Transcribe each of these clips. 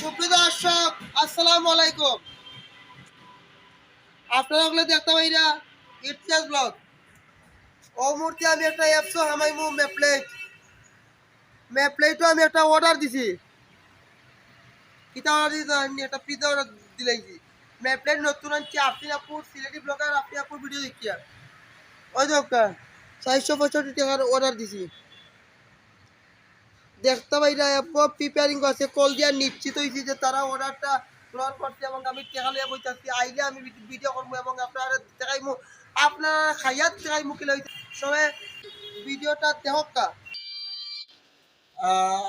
সুপ্রিয় দর্শক, আসসালামু আলাইকুম। আপনারা ওগুলো দেখতে পাইরা ইতিহাস ব্লগ। ও মুহূর্তে আমি একটা অ্যাপস হামাইমু ম্যাপলেট ম্যাপলেটও আমি একটা অর্ডার দিছি। কিতা অর্ডার দিছি? আমি একটা পিজা অর্ডার দিলাইছি। ম্যাপলেট নতুন আনছি আপনি আপুর সিলেটি ব্লগার আপনি আপুর ভিডিও দেখিয়া। ওই দোকা চারশো পঁয়ষট্টি টাকার অর্ডার দিছি। দেখতে পাইরা প্রিপেয়ারিং করছে কল দিয়া নিশ্চিত হয়েছি যে তারা অর্ডারটা গ্রহণ করছে এবং আমি টেকা লিয়া বইতাছি। আইলে আমি ভিডিও করব এবং আপনারা দেখাইমু, আপনারা খাইয়াত দেখাইমু কিলা হইতে সবে ভিডিওটা দেখকা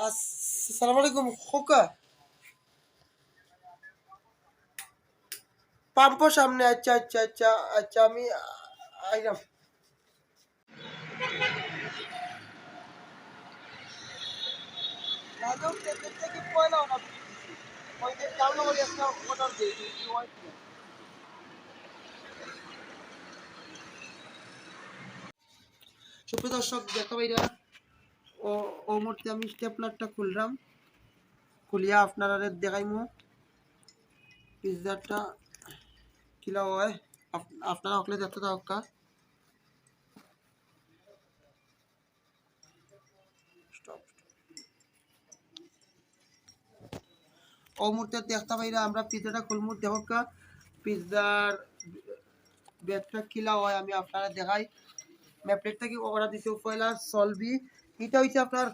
আসসালামু আলাইকুম খোকা পাম্পর সামনে আচ্ছা আচ্ছা আচ্ছা আচ্ছা আমি আইলাম যাদব থেকে থেকে পয়লা অর্ডার দিয়েছি ওই যে ডাউনলোড করে একটা অর্ডার দিয়ে দিয়েছি ওই সুপ্রিয় দর্শক দেখতে পাইরা ও ও মুহূর্তে আমি স্টেপলারটা খুললাম। খুলিয়া আপনারা দেখাইমু। পিৎজাটা কিলা হয়। আপ- আপনারা অকলে দেখতে থাকা স্টপ। ও মুহূর্তে দেখতে পাইরা আমরা পিৎজাটা খুলমু। দেখা পিৎজার বেডটা কিলা হয় আমি আপনারা দেখাই। ম্যাপলেটটা কি অর্ডার দিছে পয়লা সলভি। এটা হইছে আপনার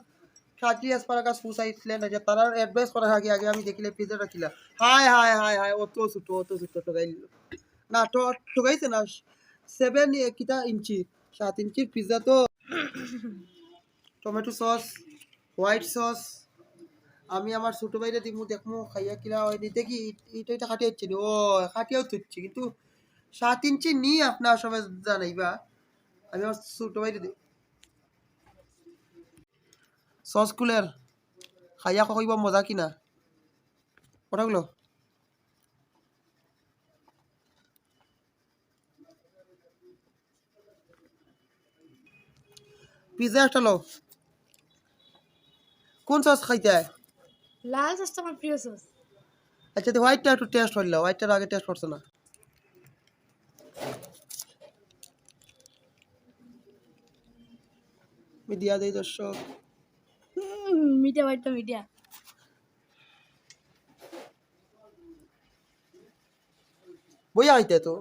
খাটি অ্যাসপারাগাস ফুসাইড ল্যান্ড আছে তারা অ্যাডভাইস করার আগে আগে আমি দেখিলে পিৎজাটা কিলা হাই হাই হাই হাই অত ছোট অত ছোট টোকাই না তো টোকাইছে না সেভেন কিটা ইঞ্চি সাত ইঞ্চির পিৎজা তো। টমেটো সস হোয়াইট সস আমি আমার ছোট বাইরে দিমু, দেখমু, খাইয়া কিলা হয় নি। দেখি এটা এটা খাটিয়ে হচ্ছে ও খাটিয়েও তুচ্ছি কিন্তু সাত ইঞ্চি নি আপনার সবাই জানাইবা। আমি আমার ছোট বাইরে দিই সস কুলের খাইয়া কইবা মজা কিনা? কথাগুলো। পিৎজা একটা লো কোন সস খাইতে হয়? লাল সসটা আমার প্রিয় সস আচ্ছা তো হোয়াইটটা একটু টেস্ট হইল হোয়াইটটার আগে টেস্ট করছে না। আমি দিয়া দেই দর্শক। মিডিয়া হোয়াইটটা মিডিয়া। বইয়া আইতে তো।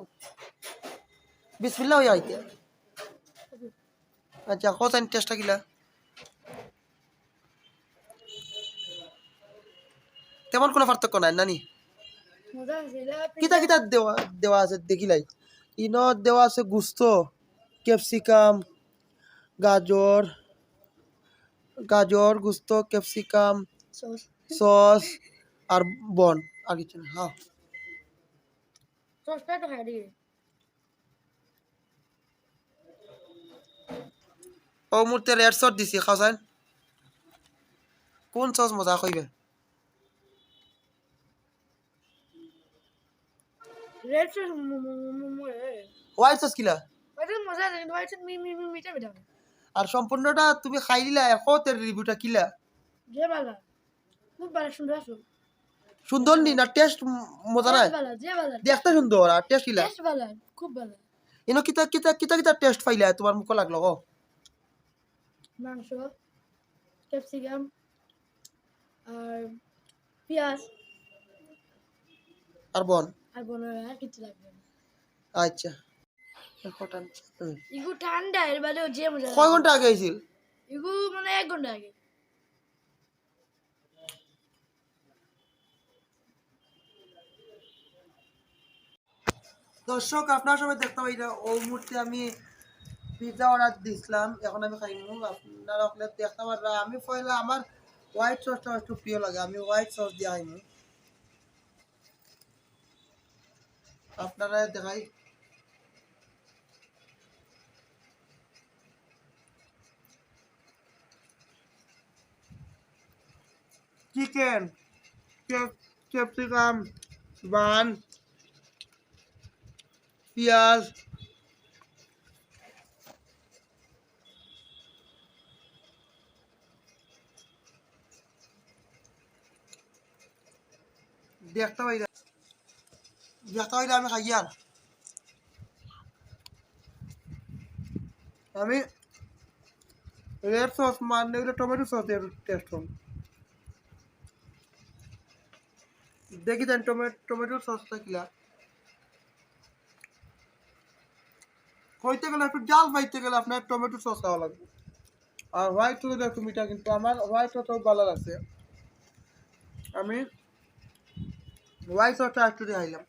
বিসমিল্লা হইয়া আইতে। আচ্ছা কোথায় টেস্টটা কিলা তেমন কোনো পার্থক্য নাই নানি। কিতা কিতা দেওয়া দেওয়া আছে দেখিলাই। ইনত দেওয়া আছে গুস্ত ক্যাপসিকাম গাজর গাজর গুস্ত ক্যাপসিকাম সস আর বন আর কিছু না হ্যাঁ ও মুহূর্তে রেড সস দিছি খাওয়ান কোন সস মজা কইবে রেড সস হোয়াইট সস কিলা? মজা আছে কিন্তু হোয়াইট সস মি মি মি মিঠা মিঠা আর সম্পূর্ণটা তুমি খাই দিলা এখতের রিভিউটা কিলা? যে বালা। খুব ভালো সুন্দর আছে। সুন্দর নি না টেস্ট মজা ভালো দেখতে সুন্দর আর টেস্ট কিলা। টেস্ট ভালো খুব ভালো ইনো কিতা কিতা কিতা কিতা টেস্ট পাইলা তোমার মুখ লাগল গো মাংস ক্যাপসিকাম আর পেঁয়াজ। আর বন? আর বনের আর কিছু লাগবে না। আচ্ছা। ইগু ঠান্ডা এর বাদেও যে মজা কয় ঘণ্টা আগে আইছিল? ইগু মানে এক ঘণ্টা আগে। দর্শক আপনার সবাই দেখতে পাই না ওই মুহূর্তে আমি পিৎজা অর্ডার দিছিলাম এখন আমি খাইমু আপনারা দেখতে পাররা আমি পয়লা আমার হোয়াইট সসটা একটু প্রিয় লাগে আমি হোয়াইট সস দিয়ে খাইমু আপনারা দেখাই। চিকেন ক্যাপসিকাম বান পেঁয়াজ দেখতে পাই না দেখতে আমি খাই আর আমি রেড সস মানে এগুলো টমেটো সস দিয়ে টেস্ট করুন দেখি দেন টমেটো টমেটোর সসটা কিলা কইতে গেলে একটু জাল পাইতে গেলে আপনার টমেটো সস খাওয়া লাগবে আর হোয়াইট তো একটু মিঠা কিন্তু আমার হোয়াইট তো ভালো লাগছে আমি হোয়াইট সসটা একটু দিয়ে খাইলাম